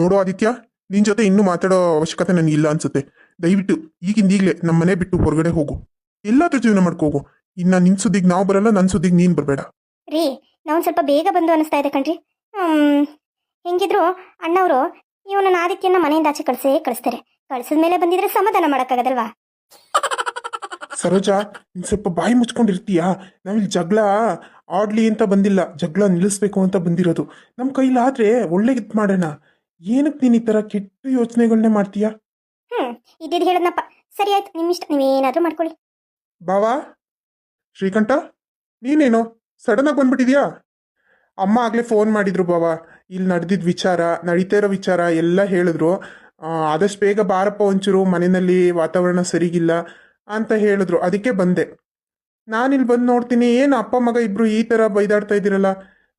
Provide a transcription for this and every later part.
ನೋಡು ಆದಿತ್ಯ ನಿನ್ ಜೊತೆ ಇನ್ನೂ ಮಾತಾಡೋ ಅವಶ್ಯಕತೆ ನನಗೆ ಇಲ್ಲ ಅನ್ಸುತ್ತೆ. ದಯವಿಟ್ಟು ಈಗಿಂದ ಈಗಲೇ ನಮ್ಮ ಮನೆ ಬಿಟ್ಟು ಹೊರಗಡೆ ಹೋಗು. ಎಲ್ಲಾದ್ರೂ ಜೀವನ ಮಾಡ್ಕೋಗು. ಇನ್ನ ನಿನ್ ಸುದ್ದಿಗೆ ನಾವು ಬರಲ್ಲ ನನ್ನ ಸುದ್ದಿಗೆ ನೀನ್ ಬರಬೇಡ. ರೀ ನಾವು ಸ್ವಲ್ಪ ಬೇಗ ಬಂದು ಅನಿಸ್ತಾ ಇದೆ ಕಣ್ರಿ. ಹೆಂಗಿದ್ರು ಅಣ್ಣವರು ಇವನನ್ನ ಆದಿತ್ಯನ ಮನೆಯಿಂದ ಆಚೆ ಕಳ್ಸೇ ಕಳಿಸ್ತಾರೆ. ಕಳಿಸಿದ ಮೇಲೆ ಬಂದಿದ್ರೆ ಸಮಾಧಾನ ಮಾಡೋಕ್ಕಾಗದಲ್ವಾ? ಸರೋಜಾ ನೀನ್ ಸ್ವಲ್ಪ ಬಾಯಿ ಮುಚ್ಕೊಂಡಿರ್ತೀಯಾ? ನಾವಿಲ್ಲಿ ಜಗಳ ಆಡ್ಲಿ ಅಂತ ಬಂದಿಲ್ಲ. ಜಗಳ ನಿಲ್ಲಿಸ್ಬೇಕು ಅಂತ ಬಂದಿರೋದು. ನಮ್ಮ ಕೈಲಾದ್ರೆ ಒಳ್ಳೆ ಇದ್ ಮಾಡೋಣ. ಏನಕ್ಕೆ ನೀನು ಈ ಥರ ಕೆಟ್ಟ ಯೋಚನೆಗಳನ್ನೇ ಮಾಡ್ತೀಯಾ? ಹ್ಮ್ ಇದ್ದಿದ್ದು ಹೇಳದ್ನಪ್ಪ. ಸರಿ ಆಯ್ತು ನಿಮ್ಮ ಇಷ್ಟ ನೀವೇನಾದ್ರೂ ಮಾಡ್ಕೊಳ್ಳಿ. ಬಾವಾ ಶ್ರೀಕಂಠ ನೀನೇನು ಸಡನ್ ಆಗಿ ಬಂದ್ಬಿಟ್ಟಿದ್ಯಾ? ಅಮ್ಮ ಆಗಲೇ ಫೋನ್ ಮಾಡಿದ್ರು ಬಾವಾ. ಇಲ್ಲಿ ನಡೆದಿದ್ದ ವಿಚಾರ ನಡೀತಾ ಇರೋ ವಿಚಾರ ಎಲ್ಲ ಹೇಳಿದ್ರು. ಆ, ಆದಷ್ಟು ಬೇಗ ಬಾರಪ್ಪ ಒಂಚೂರು ಮನೆಯಲ್ಲಿ ವಾತಾವರಣ ಸರಿಗಿಲ್ಲ ಅಂತ ಹೇಳಿದ್ರು. ಅದಕ್ಕೆ ಬಂದೆ. ನಾನಿಲ್ಲಿ ಬಂದು ನೋಡ್ತೀನಿ ಏನು ಅಪ್ಪ ಮಗ ಇಬ್ರು ಈ ಥರ ಬೈದಾಡ್ತಾ ಇದ್ದೀರಲ್ಲ?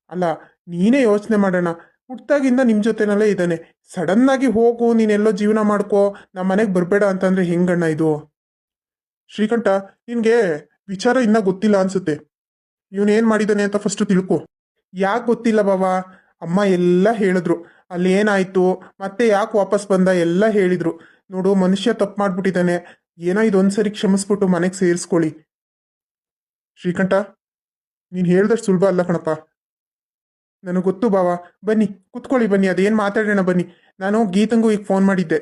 ಅಲ್ಲ ನೀನೇ ಯೋಚನೆ ಮಾಡೋಣ. ಹುಟ್ಟಾಗಿಂದ ನಿಮ್ಮ ಜೊತೆನಲ್ಲೇ ಇದ್ದಾನೆ. ಸಡನ್ ಆಗಿ ಹೋಗು ನೀನೆಲ್ಲೋ ಜೀವನ ಮಾಡ್ಕೋ ನಮ್ಮ ಮನೆಗೆ ಬರಬೇಡ ಅಂತಂದರೆ ಹೆಂಗಣ್ಣ ಇದು? ಶ್ರೀಕಂಠ, ನಿನಗೆ ವಿಚಾರ ಇನ್ನ ಗೊತ್ತಿಲ್ಲ ಅನ್ಸುತ್ತೆ. ಏನ್ ಮಾಡಿದಾನೆ ಅಂತ ಫಸ್ಟ್ ತಿಳ್ಕೊ. ಯಾಕೆ ಗೊತ್ತಿಲ್ಲ ಬಾಬಾ ಅಮ್ಮ ಎಲ್ಲ ಹೇಳಿದ್ರು. ಅಲ್ಲಿ ಏನಾಯ್ತು? ಮತ್ತೆ ಯಾಕೆ ವಾಪಸ್ ಬಂದ? ಎಲ್ಲ ಹೇಳಿದ್ರು. ನೋಡು, ಮನುಷ್ಯ ತಪ್ಪು ಮಾಡ್ಬಿಟ್ಟಿದ್ದಾನೆ. ಏನೋ ಇದೊಂದ್ಸರಿ ಕ್ಷಮಿಸ್ಬಿಟ್ಟು ಮನೆಗೆ ಸೇರಿಸ್ಕೊಳ್ಳಿ. ಶ್ರೀಕಂಠ, ನೀನು ಹೇಳ್ದಷ್ಟು ಸುಲಭ ಅಲ್ಲ ಕಣಪ್ಪ. ನನಗೆ ಗೊತ್ತು ಬಾವಾ. ಬನ್ನಿ, ಕುತ್ಕೊಳ್ಳಿ ಬನ್ನಿ, ಅದೇನು ಮಾತಾಡೋಣ ಬನ್ನಿ. ನಾನು ಗೀತಂಗೂ ಈಗ ಫೋನ್ ಮಾಡಿದ್ದೆ.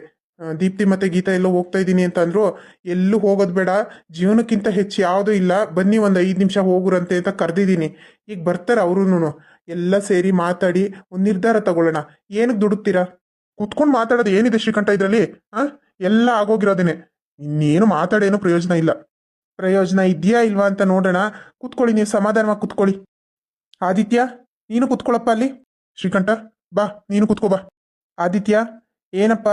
ದೀಪ್ತಿ ಮತ್ತೆ ಗೀತಾ ಎಲ್ಲೋ ಹೋಗ್ತಾ ಇದ್ದೀನಿ ಅಂತ ಅಂದ್ರು. ಎಲ್ಲೂ ಹೋಗೋದು ಬೇಡ, ಜೀವನಕ್ಕಿಂತ ಹೆಚ್ಚು ಯಾವುದೂ ಇಲ್ಲ. ಬನ್ನಿ ಒಂದು ಐದು ನಿಮಿಷ ಹೋಗುರಂತೆ ಅಂತ ಕರೆದಿದ್ದೀನಿ. ಈಗ ಬರ್ತಾರೆ ಅವರು ಎಲ್ಲ ಸೇರಿ ಮಾತಾಡಿ, ಒಂದು ನಿರ್ಧಾರ ತಗೊಳ್ಳೋಣ. ಏನಕ್ಕೆ ದುಡುತ್ತೀರಾ ಕುತ್ಕೊಂಡು ಮಾತಾಡೋದು ಏನಿದೆ ಶ್ರೀಕಂಠ ಇದರಲ್ಲಿ? ಹಾಂ ಎಲ್ಲ ಆಗೋಗಿರೋದೇನೆ. ಇನ್ನೇನು ಮಾತಾಡೇನು ಪ್ರಯೋಜನ ಇಲ್ಲ. ಪ್ರಯೋಜನ ಇದೆಯಾ ಇಲ್ವಾ ಅಂತ ನೋಡೋಣ. ಕುತ್ಕೊಳ್ಳಿ, ನೀವು ಸಮಾಧಾನವಾಗಿ ಕುತ್ಕೊಳ್ಳಿ. ಆದಿತ್ಯ? ನೀನು ಕುತ್ಕೊಳ್ಳಪ್ಪ ಅಲ್ಲಿ? ಶ್ರೀಕಂಠ, ಬಾ, ನೀನು ಕುತ್ಕೋ, ಬಾ. ಆದಿತ್ಯ, ಏನಪ್ಪ?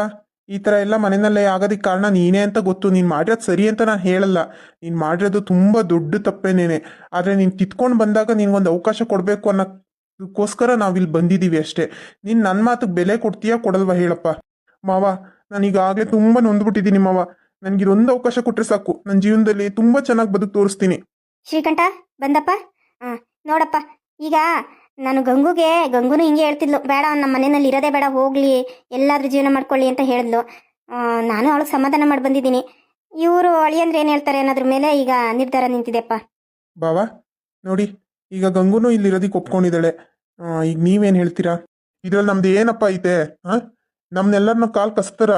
ಈ ಥರ ಎಲ್ಲ ಮನೆಯಲ್ಲೇ ಆಗೋದಕ್ಕೆ ಕಾರಣ ನೀನೇ ಅಂತ ಗೊತ್ತು. ನೀನು ಮಾಡಿರೋದು ಸರಿ ಅಂತ ನಾನು ಹೇಳಲ್ಲ. ನೀನು ಮಾಡಿರೋದು ತುಂಬ ದೊಡ್ಡ ತಪ್ಪೇನೇನೆ. ಆದರೆ ನೀನು ಕಿತ್ಕೊಂಡು ಬಂದಾಗ ನಿನ್ಗೊಂದು ಅವಕಾಶ ಕೊಡಬೇಕು ಅನ್ನೋಕ್ಕೋಸ್ಕರ ನಾವಿಲ್ಲಿ ಬಂದಿದ್ದೀವಿ ಅಷ್ಟೇ. ನೀನು ನನ್ನ ಮಾತಿಗೆ ಬೆಲೆ ಕೊಡ್ತೀಯಾ ಕೊಡಲ್ವಾ ಹೇಳಪ್ಪ. ಮಾವ, ನಾನು ಈಗಾಗಲೇ ತುಂಬ ನೊಂದ್ಬಿಟ್ಟಿದ್ದೀನಿ ಮಾವ. ನನಗೆ ಇದೊಂದು ಅವಕಾಶ ಕೊಟ್ಟರೆ ಸಾಕು. ನನ್ನ ಜೀವನದಲ್ಲಿ ತುಂಬ ಚೆನ್ನಾಗಿ ಬದುಕು ತೋರಿಸ್ತೀನಿ. ಶ್ರೀಕಂಠ, ಬಂದಪ್ಪ? ನೋಡಪ್ಪ. ಈಗ ನಾನು ಗಂಗುಗೆ, ಗಂಗುನು ಹಿಂಗೆ ಹೇಳ್ತಿದ್ಲು, ಬೇಡ ನಮ್ಮ ಮನೆಯಲ್ಲಿ ಇರೋದೇ ಬೇಡ, ಹೋಗ್ಲಿ, ಎಲ್ಲಾದ್ರೂ ಜೀವನ ಮಾಡ್ಕೊಳ್ಳಿ ಅಂತ ಹೇಳಿದ್ಲು. ನಾನು ಅವಳು ಸಮಾಧಾನ ಮಾಡಿ ಬಂದಿದ್ದೀನಿ. ಇವರು ಅಳಿಯಂದ್ರೆ ಏನು ಹೇಳ್ತಾರೆ ಅನ್ನೋದ್ರ ಮೇಲೆ ಈಗ ನಿರ್ಧಾರ ನಿಂತಿದೆಪ್ಪ. ಬಾವಾ, ನೋಡಿ, ಈಗ ಗಂಗುನು ಇಲ್ಲಿರೋದಕ್ಕೆ ಒಪ್ಕೊಂಡಿದ್ದಾಳೆ. ಈಗ ನೀವೇನು ಹೇಳ್ತೀರಾ? ಇದ್ರಲ್ಲಿ ನಮ್ದು ಏನಪ್ಪ ಐತೆ ಹಾಂ ನಮ್ನೆಲ್ಲರನ್ನ ಕಾಲ್ ಕಸ್ತರ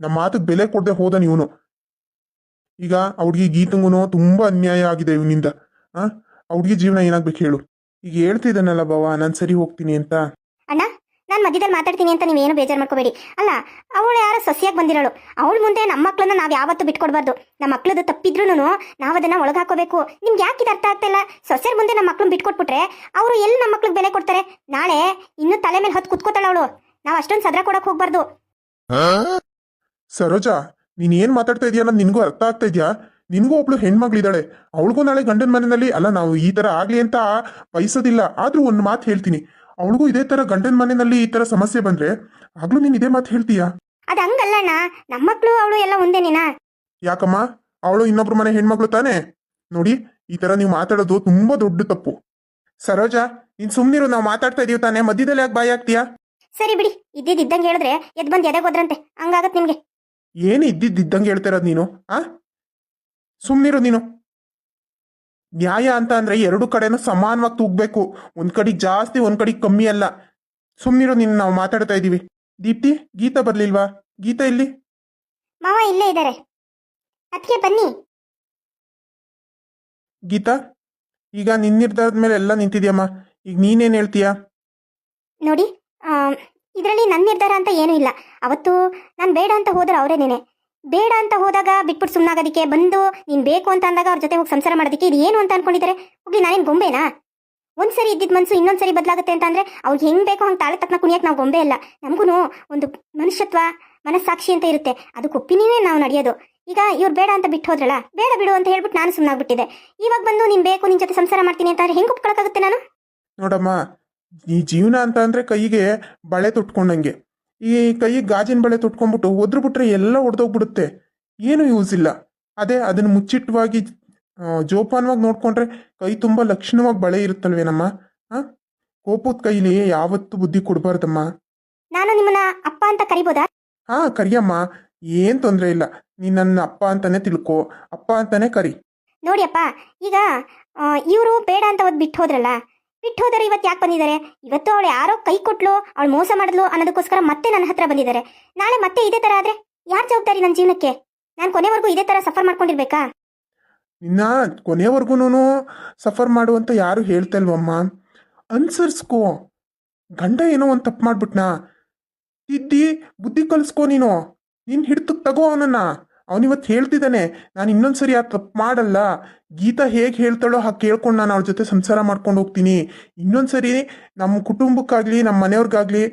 ನಮ್ಮ ಮಾತಿಗೆ ಬೆಲೆ ಕೊಡದೆ ಹೋದ ಇವನು. ಈಗ ಅವ್ರಿಗೆ ಗೀತಂಗುನು ತುಂಬಾ ಅನ್ಯಾಯ ಆಗಿದೆ ಇವನಿಂದ, ಆ? ಅವ್ರಿಗೆ ಜೀವನ ಏನಾಗ್ಬೇಕು ಹೇಳು. ಈಗ ಹೇಳ್ತಿದ್ದಾನಲ್ಲ ಬಾವ ನಾನು ಸರಿ ಹೋಗ್ತೀನಿ ಅಂತ. ಅಣ್ಣ ನಾನು ಮಧ್ಯದಲ್ಲಿ ಮಾತಾಡ್ತೀನಿ ಅಂತ ನೀವೇನು ಬೇಜಾರು ಮಾಡ್ಕೋಬೇಡಿ. ಅಲ್ಲ ಅವಳು ಯಾರೋ ಸಸಿಯಾಗಿ ಬಂದಿರೋಳು. ಅವಳ ಮುಂದೆ ನಮ್ಮ ಮಕ್ಕಳನ್ನ ನಾವು ಯಾವತ್ತೂ ಬಿಟ್ಕೊಡ್ಬಾರ್ದು. ನಮ್ಮ ಮಕ್ಳದ್ದು ತಪ್ಪಿದ್ರೂ ನಾವು ಅದನ್ನ ಒಳಗೆ ಹಾಕೋಬೇಕು ನಿಮ್ಗೆ ಯಾಕೆ ಇದು ಅರ್ಥ ಆಗ್ತಾ ಇಲ್ಲ? ಸೊಸೆಯರ್ ಮುಂದೆ ನಮ್ಮ ಮಕ್ಳನ್ನ ಬಿಟ್ಕೊಟ್ಬಿಟ್ರೆ ಅವರು ಎಲ್ಲಿ ನಮ್ಮ ಮಕ್ಳಿಗೆ ಬೆಲೆ ಕೊಡ್ತಾರೆ? ನಾಳೆ ಇನ್ನೂ ತಲೆ ಮೇಲೆ ಹೊತ್ತು ಕುತ್ಕೋತಾಳ ಅವಳು. ನಾವು ಅಷ್ಟೊಂದು ಸದ್ರ ಕೊಡಕ್ ಹೋಗ್ಬಾರ್ದು. ಸರೋಜಾ ನೀನ್ ಏನ್ ಮಾತಾಡ್ತಾ ಇದೀಯ ಅನ್ನೋದು ನಿನ್ಗೂ ಅರ್ಥ ಆಗ್ತಾ ಇದೆಯಾ? ನಿನ್ಗೂ ಒಬ್ಳು ಹೆಣ್ಮಗಳಿದ್ದಾಳೆ. ಅವಳಿಗೂ ನಾಳೆ ಗಂಡನ ಮನೆಯಲ್ಲಿ ಅಲ್ಲ ನಾವು ಈ ತರ ಆಗ್ಲಿ ಅಂತ ಬಯಸೋದಿಲ್ಲ. ಆದ್ರೂ ಒಂದು ಮಾತು ಹೇಳ್ತೀನಿ. ಅವಳಿಗೂ ಇದೇ ತರ ಗಂಡನ ಮನೆಯಲ್ಲಿ ಈ ತರ ಸಮಸ್ಯೆ ಬಂದ್ರೆ ಆಗ್ಲೂ ನೀನ್ ಇದೇ ಮಾತು ಹೇಳ್ತೀಯಾ? ಅದು ಹಂಗಲ್ಲ ಅಣ್ಣ ನಮ್ಮ ಮಕ್ಕಳು ಅವಳು ಎಲ್ಲ ಒಂದೇನೇನ? ಯಾಕಮ್ಮ? ಅವಳು ಇನ್ನೊಬ್ರು ಮನೆ ಹೆಣ್ಮಕ್ಳು ತಾನೇ? ನೋಡಿ ಈ ತರ ನೀವು ಮಾತಾಡೋದು ತುಂಬಾ ದೊಡ್ಡ ತಪ್ಪು. ಸರೋಜಾ ನೀನ್ ಸುಮ್ನಿರು ನಾವು ಮಾತಾಡ್ತಾ ಇದೀವಿ ತಾನೇ. ಮಧ್ಯದಲ್ಲಿ ಯಾಕೆ ಬಾಯಿ ಆಗ್ತೀಯಾ ಸರಿ ಬಿಡಿ. ಇದ್ದಿದ್ದಂಗೆ ಹೇಳಿದ್ರೆ ಎದ್ ಬಂದ್ ಎದೆ ಹೋದ್ರಂತೆ ಹಂಗಾಗತ್ ನಿಮ್ಗೆ. ಏನು ಇದ್ದಿದ್ದಂಗೆ ಹೇಳ್ತಾ ಇರೋದು ನೀನು ಆ? ಸುಮ್ನಿರು ನೀನು. ನ್ಯಾಯ ಅಂತ ಅಂದ್ರೆ ಎರಡು ಕಡೆನೂ ಸಮಾನವಾಗಿ ತೂಗ್ಬೇಕು. ಒಂದ್ ಕಡೆ ಜಾಸ್ತಿ ಒಂದ್ ಕಡೆ ಕಮ್ಮಿ ಅಲ್ಲ. ಸುಮ್ಮನಿರು ನಿನ್ನ ನಾವು ಮಾತಾಡ್ತಾ ಇದೀವಿ ದೀಪ್ತಿ ಗೀತಾ ಬರ್ಲಿಲ್ವಾ? ಗೀತಾ ಇಲ್ಲಿ? ಮಾವ ಇಲ್ಲೇ ಇದ್ದಾರೆ ಅದಕ್ಕೆ ಬನ್ನಿ. ಗೀತಾ ಈಗ ನಿನ್ನ ನಿರ್ಧಾರದ ಮೇಲೆ ಎಲ್ಲ ನಿಂತಿದ್ಯಮ್ಮ? ಈಗ ನೀನೇನ್ ಹೇಳ್ತೀಯಾ? ನೋಡಿ ಇದರಲ್ಲಿ ನನ್ನ ನಿರ್ಧಾರ ಅಂತ ಏನೂ ಇಲ್ಲ. ಅವತ್ತು ನಾನು ಬೇಡ ಅಂತ ಹೋದ್ರೆ ಅವರೇನೇನೆ. ಬೇಡ ಅಂತ ಹೋದಾಗ ಬಿಟ್ಬಿಟ್ಟು ಸುಮ್ಮನಾಗೋದಕ್ಕೆ ಬಂದು ನೀನು ಬೇಕು ಅಂತ ಅಂದಾಗ ಅವ್ರ ಜೊತೆ ಹೋಗಿ ಸಂಸಾರ ಮಾಡೋದಕ್ಕೆ ಇದು ಏನು ಅಂತ ಅನ್ಕೊಂಡಿದ್ದಾರೆ? ಹೋಗಿ ನಾನೇನು ಗೊಂಬೆನಾ? ಒಂದ್ಸರಿ ಇದ್ದಿದ್ದ ಮನಸ್ಸು ಇನ್ನೊಂದ್ಸರಿ ಬದಲಾಗುತ್ತೆ ಅಂತಂದ್ರೆ ಅವ್ರಿಗೆ ಹೆಂಗ್ ಬೇಕೋ ಹಂಗೆ ತಾಳೆ ತಕ್ಕನ ಕುಣಿಯಕ್ಕೆ ನಾವು ಗೊಂಬೆ ಅಲ್ಲ. ನಮಗೂ ಒಂದು ಮನುಷ್ಯತ್ವ, ಮನಸ್ಸಾಕ್ಷಿ ಅಂತ ಇರುತ್ತೆ. ಅದಕ್ಕೆ ಒಪ್ಪಿನೇ ನಾವು ನಡೆಯೋದು. ಈಗ ಇವ್ರು ಬೇಡ ಅಂತ ಬಿಟ್ಟು ಹೋದ್ರಲ್ಲ, ಬೇಡ ಬಿಡು ಅಂತ ಹೇಳ್ಬಿಟ್ಟು ನಾನು ಸುಮ್ಮನಾಗ್ಬಿಟ್ಟಿದೆ ಇವಾಗ ಬಂದು ನೀನು ಬೇಕು, ನಿನ್ ಜೊತೆ ಸಂಸಾರ ಮಾಡ್ತೀನಿ ಅಂತಂದ್ರೆ ಹೆಂಗೆ ಒಪ್ಕೊಳಕ್ಕಾಗುತ್ತೆ ನಾನು? ನೋಡಮ್ಮ, ಈ ಜೀವನ ಅಂತ ಅಂದ್ರೆ ಕೈಗೆ ಬಳೆ ತೊಟ್ಕೊಂಡಂಗೆ. ಈ ಕೈ ಗಾಜಿನ ಬಳೆ ತೊಟ್ಕೊಂಡ್ಬಿಟ್ಟು ಒದ್ರು ಬಿಟ್ರೆ ಎಲ್ಲ ಒಡೆದೋಗ್ಬಿಡುತ್ತೆ. ಏನು ಯೂಸ್ ಇಲ್ಲ. ಅದೇ ಅದನ್ನು ಮುಚ್ಚಿಟ್ಟವಾಗಿ ಜೋಪಾನವಾಗಿ ನೋಡ್ಕೊಂಡ್ರೆ ಕೈ ತುಂಬ ಲಕ್ಷಣವಾಗಿ ಬಳೆ ಇರುತ್ತಲ್ವೇನಮ್ಮ ಹಾಂ ಕೋಪದ ಕೈಲಿ ಯಾವತ್ತೂ ಬುದ್ಧಿ ಕೊಡಬಾರ್ದಮ್ಮ. ನಾನು ನಿಮ್ಮನ್ನ ಅಪ್ಪ ಅಂತ ಕರಿಬೋದಾ? ಹಾ ಕರಿಯಮ್ಮ. ಏನ್ ತೊಂದರೆ ಇಲ್ಲ. ನೀನ್ ನನ್ನ ಅಪ್ಪ ಅಂತಾನೆ ತಿಳ್ಕೊ. ಅಪ್ಪ ಅಂತಾನೆ ಕರಿ. ನೋಡಿ ಅಪ್ಪ ಈಗ ಇವರು ಬೇಡ ಅಂತ ಒಂದು ಬಿಟ್ಟು ಹೋದ್ರಲ್ಲ ಬಿಟ್ಟು ಹೋದರೆ ಇವತ್ತು ಯಾಕೆ ಬಂದಿದ್ದಾರೆ? ಇವತ್ತು ಅವಳು ಯಾರೋ ಕೈ ಕೊಟ್ಲು, ಅವಳು ಮೋಸ ಮಾಡಿದ್ಲು ಅನ್ನೋದಕ್ಕೋಸ್ಕರ ಮತ್ತೆ ನನ್ನ ಹತ್ರ ಬಂದಿದ್ದಾರೆ. ನಾಳೆ ಮತ್ತೆ ಇದೇ ತರ ಆದ್ರೆ ಯಾರು ಜವಾಬ್ದಾರಿ ನನ್ನ ಜೀವನಕ್ಕೆ? ನಾನು ಕೊನೆವರೆಗೂ ಇದೇ ತರ ಸಫರ್ ಮಾಡ್ಕೊಂಡಿರ್ಬೇಕಾ? ನಿನ್ನ ಕೊನೆವರೆಗೂ ಸಫರ್ ಮಾಡುವಂತ ಯಾರು ಹೇಳ್ತಾ ಇಲ್ವಮ್ಮ? ಅನ್ಸರ್ಸ್ಕೋ. ಗಂಡ ಏನೋ ಒಂದು ತಪ್ಪು ಮಾಡ್ಬಿಟ್ನಾ? ತಿದ್ದಿ, ಬುದ್ಧಿ ಕಲಿಸ್ಕೋ ನೀನು. ನಿನ್ನ ಹಿಡ್ತಕ್ಕೆ ತಗೋ ಅವನನ್ನ. ಅವನಿವತ್ತು ಹೇಳ್ತಿದ್ದಾನೆ, ನಾನು ಇನ್ನೊಂದ್ಸರಿ ಆ ತಪ್ಪು ಮಾಡಲ್ಲ. ಗೀತಾ ಹೇಗೆ ಹೇಳ್ತಾಳೋ ಹಾಗೆ ಕೇಳ್ಕೊಂಡು ನಾನು ಅವ್ರ ಜೊತೆ ಸಂಸಾರ ಮಾಡ್ಕೊಂಡು ಹೋಗ್ತೀನಿ. ಇನ್ನೊಂದ್ಸರಿ ನಮ್ಮ ಕುಟುಂಬಕ್ಕಾಗ್ಲಿ, ನಮ್ಮ ಮನೆಯವ್ರಿಗಾಗಲಿ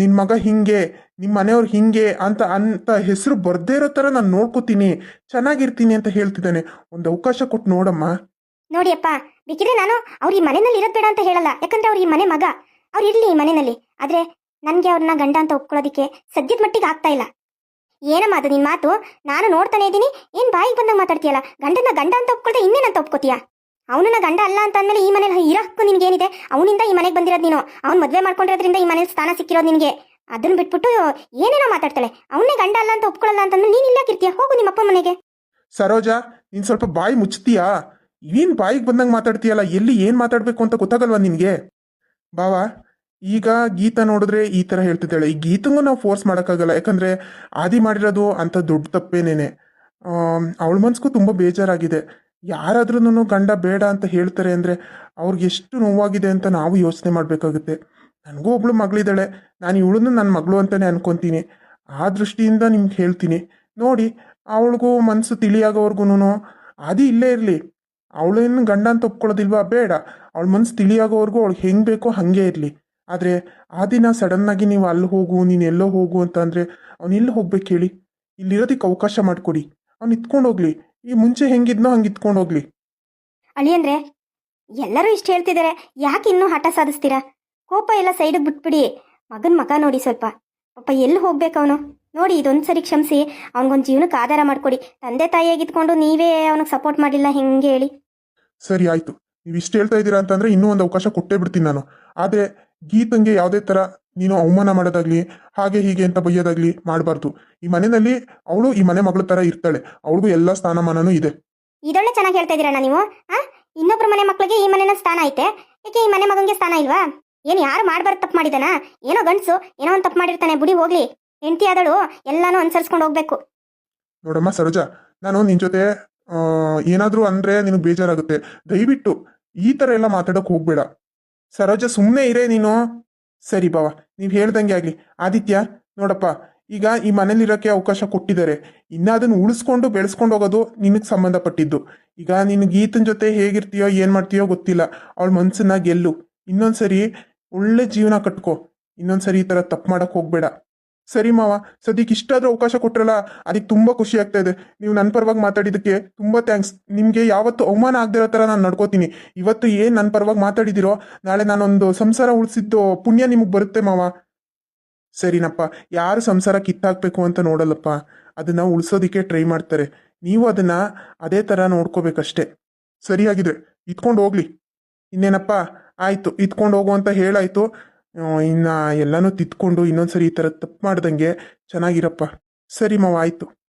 ನಿನ್ನ ಮಗ ಹಿಂಗೆ ನಿಮ್ಮ ಮನೆಯವ್ರು ಹಿಂಗೆ ಅಂತ ಅಂತ ಹೆಸರು ಬರ್ದೇ ಇರೋ ಥರ ನಾನು ನೋಡ್ಕೋತೀನಿ. ಚೆನ್ನಾಗಿರ್ತೀನಿ ಅಂತ ಹೇಳ್ತಿದ್ದಾನೆ. ಒಂದು ಅವಕಾಶ ಕೊಟ್ಟು ನೋಡಮ್ಮ. ನೋಡಿಯಪ್ಪ ಬೇಕಿದ್ರೆ ನಾನು ಅವ್ರು ಈ ಮನೆಯಲ್ಲಿ ಇರೋದ್ ಬೇಡ ಅಂತ ಹೇಳಲ್ಲ. ಯಾಕಂದ್ರೆ ಅವ್ರು ಈ ಮನೆ ಮಗ. ಅವ್ರು ಇರಲಿ ಈ ಮನೆಯಲ್ಲಿ. ಆದ್ರೆ ನನಗೆ ಅವ್ರನ್ನ ಗಂಡ ಅಂತ ಒಪ್ಕೊಳ್ಳೋದಕ್ಕೆ ಸದ್ಯದ ಮಟ್ಟಿಗೆ ಆಗ್ತಾ ಇಲ್ಲ. ಏನಮ್ಮ ಅದು ನಿನ್ನ ಮಾತು? ನಾನು ನೋಡ್ತಾನೆ ಇದ್ದೀನಿ. ಏನು ಬಾಯಿಗೆ ಬಂದಾಗ ಮಾತಾಡ್ತೀಯಲ್ಲ? ಗಂಡನ ಗಂಡ ಅಂತ ಒಪ್ಕೊಳ್ದೆ ನಾನು ತಪ್ಕೋತೀಯ ಅವನನ್ನ ಗಂಡ ಅಲ್ಲ ಅಂತ ಅಂದ್ಮೇಲೆ ಈ ಮನೇಲಿ ಇರೋ ಹಕ್ಕು ನಿನ್ಗೇನಿದೆ? ಅವನಿಂದ ಈ ಮನೆಗೆ ಬಂದಿರೋದು ನೀನು. ಅವ್ನು ಮದುವೆ ಮಾಡ್ಕೊಂಡಿರೋದ್ರಿಂದ ಈ ಮನೇಲಿ ಸ್ಥಾನ ಸಿಕ್ಕಿರೋದು ನಿನಗೆ. ಅದನ್ನ ಬಿಟ್ಬಿಟ್ಟು ಏನೇನೋ ಮಾತಾಡ್ತಾಳೆ. ಅವನೇ ಗಂಡ ಅಲ್ಲ ಅಂತ ಒಪ್ಕೊಳ್ಳಲ್ಲ ಅಂತಂದ್ರೆ ನೀನ್ ಇಲ್ಲಾಕಿರ್ತೀಯ ಹೋಗು ನಿಮ್ಮ ಅಪ್ಪ ಮನೆಗೆ. ಸರೋಜಾ, ನೀನು ಸ್ವಲ್ಪ ಬಾಯಿ ಮುಚ್ತೀಯಾ? ಏನು ಬಾಯಿಗೆ ಬಂದಂಗೆ ಮಾತಾಡ್ತೀಯಲ್ಲ? ಎಲ್ಲಿ ಏನು ಮಾತಾಡಬೇಕು ಅಂತ ಗೊತ್ತಾಗಲ್ವಾ ನಿನಗೆ? ಬಾವ ಈಗ ಗೀತಾ ನೋಡಿದ್ರೆ ಈ ಥರ ಹೇಳ್ತಿದ್ದಾಳೆ. ಈ ಗೀತಂಗು ನಾವು ಫೋರ್ಸ್ ಮಾಡೋಕ್ಕಾಗಲ್ಲ. ಯಾಕಂದರೆ ಆದಿ ಮಾಡಿರೋದು ಅಂತ ದೊಡ್ಡ ತಪ್ಪೇನೇನೆ. ಅವಳ ಮನ್ಸಿಗೂ ತುಂಬ ಬೇಜಾರಾಗಿದೆ. ಯಾರಾದ್ರೂ ಗಂಡ ಬೇಡ ಅಂತ ಹೇಳ್ತಾರೆ ಅಂದರೆ ಅವ್ರಿಗೆ ಎಷ್ಟು ನೋವಾಗಿದೆ ಅಂತ ನಾವು ಯೋಚನೆ ಮಾಡಬೇಕಾಗುತ್ತೆ. ನನಗೂ ಒಬ್ಳು ಮಗಳಿದ್ದಾಳೆ. ನಾನು ಇವಳನ್ನು ನನ್ನ ಮಗಳು ಅಂತಲೇ ಅನ್ಕೊತೀನಿ. ಆ ದೃಷ್ಟಿಯಿಂದ ನಿಮ್ಗೆ ಹೇಳ್ತೀನಿ. ನೋಡಿ, ಅವಳಿಗೂ ಮನಸ್ಸು ತಿಳಿಯಾಗೋವರೆಗೂ ಆದಿ ಇಲ್ಲೇ ಇರಲಿ. ಅವಳೇನು ಗಂಡ ಅಂತ ಒಪ್ಕೊಳ್ಳೋದಿಲ್ವಾ? ಬೇಡ. ಅವಳ ಮನಸ್ಸು ತಿಳಿಯಾಗೋವರೆಗೂ ಅವಳಿಗೆ ಹೆಂಗೆ ಬೇಕೋ ಹಾಗೆ ಇರಲಿ. ಆದರೆ ಆ ದಿನ ಸಡನ್ನಾಗಿ ನೀವು ಅಲ್ಲಿ ಹೋಗು ನೀನು ಎಲ್ಲೋ ಹೋಗು ಅಂತ ಅಂದರೆ ಅವ್ನು ಎಲ್ಲಿ ಹೋಗ್ಬೇಕು ಹೇಳಿ ಇಲ್ಲಿರೋದಕ್ಕೆ ಅವಕಾಶ ಮಾಡಿಕೊಡಿ. ಅವ್ನು ಇತ್ಕೊಂಡು ಹೋಗ್ಲಿ. ಈ ಮುಂಚೆ ಹೆಂಗಿದ್ನೋ ಹಂಗೆ ಇತ್ಕೊಂಡು ಹೋಗ್ಲಿ. ಅಳಿಯಂದ್ರೆ ಎಲ್ಲರೂ ಇಷ್ಟು ಹೇಳ್ತಿದ್ದಾರೆ ಯಾಕೆ ಇನ್ನೂ ಹಠ ಸಾಧಿಸ್ತೀರಾ? ಕೋಪ ಎಲ್ಲ ಸೈಡಿಗೆ ಬಿಟ್ಬಿಡಿ. ಮಗನ ಮಗ ನೋಡಿ ಸ್ವಲ್ಪ. ಪಾಪ ಎಲ್ಲಿ ಹೋಗ್ಬೇಕು ಅವನು? ನೋಡಿ ಇದೊಂದು ಸರಿ ಕ್ಷಮಿಸಿ ಅವನಿಗೊಂದು ಜೀವನಕ್ಕೆ ಆಧಾರ ಮಾಡಿಕೊಡಿ. ತಂದೆ ತಾಯಿಯಾಗಿದ್ಕೊಂಡು ನೀವೇ ಅವನಿಗೆ ಸಪೋರ್ಟ್ ಮಾಡಿಲ್ಲ ಹೆಂಗೆ ಹೇಳಿ? ಸರಿ ಆಯಿತು. ನೀವು ಇಷ್ಟು ಹೇಳ್ತಾ ಇದ್ದೀರಾ ಅಂತಂದರೆ ಇನ್ನೂ ಒಂದು ಅವಕಾಶ ಕೊಟ್ಟೇ ಬಿಡ್ತೀನಿ ನಾನು. ಆದರೆ ಗೀತಂಗೆ ಯಾವುದೇ ಥರ ನೀನು ಅವಮಾನ ಮಾಡೋದಾಗ್ಲಿ ಹಾಗೆ ಹೀಗೆ ಅಂತ ಬೈಯೋದಾಗ್ಲಿ ಮಾಡಬಾರ್ದು. ಈ ಮನೆಯಲ್ಲಿ ಅವಳು ಈ ಮನೆ ಮಗಳ ಥರ ಇರ್ತಾಳೆ. ಅವಳಿಗೂ ಎಲ್ಲ ಸ್ಥಾನಮಾನನೂ ಇದೆ. ಇದೊಳ್ಳೆ ಚೆನ್ನಾಗಿ ಹೇಳ್ತಾ ಇದ್ದೀರಣ್ಣ ನೀವು. ಆ? ಇನ್ನೊಬ್ರ ಮನೆ ಮಕ್ಕಳಿಗೆ ಈ ಮನೆನ ಸ್ಥಾನ ಐತೆ. ಯಾಕೆ ಈ ಮನೆ ಮಗಂಗೆ ಸ್ಥಾನ ಇಲ್ವಾ? ಏನು ಯಾರು ಮಾಡಬಾರ್ದು ತಪ್ಪು ಮಾಡಿದಾನ? ಏನೋ ಗಂಡ್ಸು ಏನೋ ಒಂದು ತಪ್ಪು ಮಾಡಿರ್ತಾನೆ. ಬುಡಿ ಹೋಗ್ಲಿ. ಹೆಂಡತಿ ಆದಳು ಎಲ್ಲಾನು ಅನುಸರಿಸ್ಕೊಂಡು ಹೋಗ್ಬೇಕು. ನೋಡಮ್ಮ ಸರೋಜ ನಾನು ನಿನ್ನ ಜೊತೆ ಏನಾದರೂ ಅಂದರೆ ನಿನಗೆ ಬೇಜಾರಾಗುತ್ತೆ. ದಯವಿಟ್ಟು ಈ ಥರ ಎಲ್ಲ ಮಾತಾಡೋಕೆ ಹೋಗಬೇಡ. ಸರೋಜ ಸುಮ್ಮನೆ ಇರೇ ನೀನು? ಸರಿ ಬಾವ, ನೀವು ಹೇಳ್ದಂಗೆ ಆಗಲಿ. ಆದಿತ್ಯ, ನೋಡಪ್ಪ, ಈಗ ಈ ಮನೇಲಿರೋಕ್ಕೆ ಅವಕಾಶ ಕೊಟ್ಟಿದ್ದಾರೆ. ಇನ್ನು ಅದನ್ನು ಉಳಿಸ್ಕೊಂಡು ಬೆಳೆಸ್ಕೊಂಡು ಹೋಗೋದು ನಿನಗೆ ಸಂಬಂಧಪಟ್ಟಿದ್ದು. ಈಗ ನೀನು ಗೀತನ ಜೊತೆ ಹೇಗಿರ್ತೀಯೋ, ಏನು ಮಾಡ್ತೀಯೋ ಗೊತ್ತಿಲ್ಲ. ಅವಳ ಮನಸ್ಸನ್ನ ಗೆಲ್ಲು. ಇನ್ನೊಂದು ಸರಿ ಒಳ್ಳೆ ಜೀವನ ಕಟ್ಕೋ. ಇನ್ನೊಂದ್ಸರಿ ಈ ಥರ ತಪ್ಪು ಮಾಡೋಕ್ಕೆ ಹೋಗಬೇಡ. ಸರಿ ಮಾವ, ಸದ್ಯಕ್ಕೆ ಇಷ್ಟಾದರೂ ಅವಕಾಶ ಕೊಟ್ರಲ್ಲ, ಅದಕ್ಕೆ ತುಂಬ ಖುಷಿ ಆಗ್ತಾ ಇದೆ. ನೀವು ನನ್ನ ಪರವಾಗಿ ಮಾತಾಡಿದ್ದಕ್ಕೆ ತುಂಬ ಥ್ಯಾಂಕ್ಸ್ ನಿಮಗೆ ಯಾವತ್ತು ಅವಮಾನ ಆಗದಿರೋ ಥರ ನಾನು ನಡ್ಕೋತೀನಿ. ಇವತ್ತು ಏನು ನನ್ನ ಪರವಾಗಿ ಮಾತಾಡಿದಿರೋ ನಾಳೆ ನಾನೊಂದು ಸಂಸಾರ ಉಳಿಸಿದ್ದು ಪುಣ್ಯ ನಿಮಗೆ ಬರುತ್ತೆ ಮಾವ. ಸರಿನಪ್ಪ, ಯಾರು ಸಂಸಾರ ಕಿತ್ತಾಕ್ಬೇಕು ಅಂತ ನೋಡಲ್ಲಪ್ಪ. ಅದನ್ನ ಉಳಿಸೋದಕ್ಕೆ ಟ್ರೈ ಮಾಡ್ತಾರೆ. ನೀವು ಅದನ್ನ ಅದೇ ಥರ ನೋಡ್ಕೋಬೇಕಷ್ಟೆ. ಸರಿಯಾಗಿದೆ ಇತ್ಕೊಂಡು ಹೋಗ್ಲಿ. ಇನ್ನೇನಪ್ಪ, ಆಯಿತು ಇತ್ಕೊಂಡು ಹೋಗು ಅಂತ ಹೇಳಾಯ್ತು. ಇನ್ನ ಎಲ್ಲನೂ ತಿದ್ಕೊಂಡು ಇನ್ನೊಂದ್ಸರಿ ಈ ಥರ ತಪ್ಪು ಮಾಡ್ದಂಗೆ ಚೆನ್ನಾಗಿರಪ್ಪ. ಸರಿ ಮಾವ ಆಯಿತು.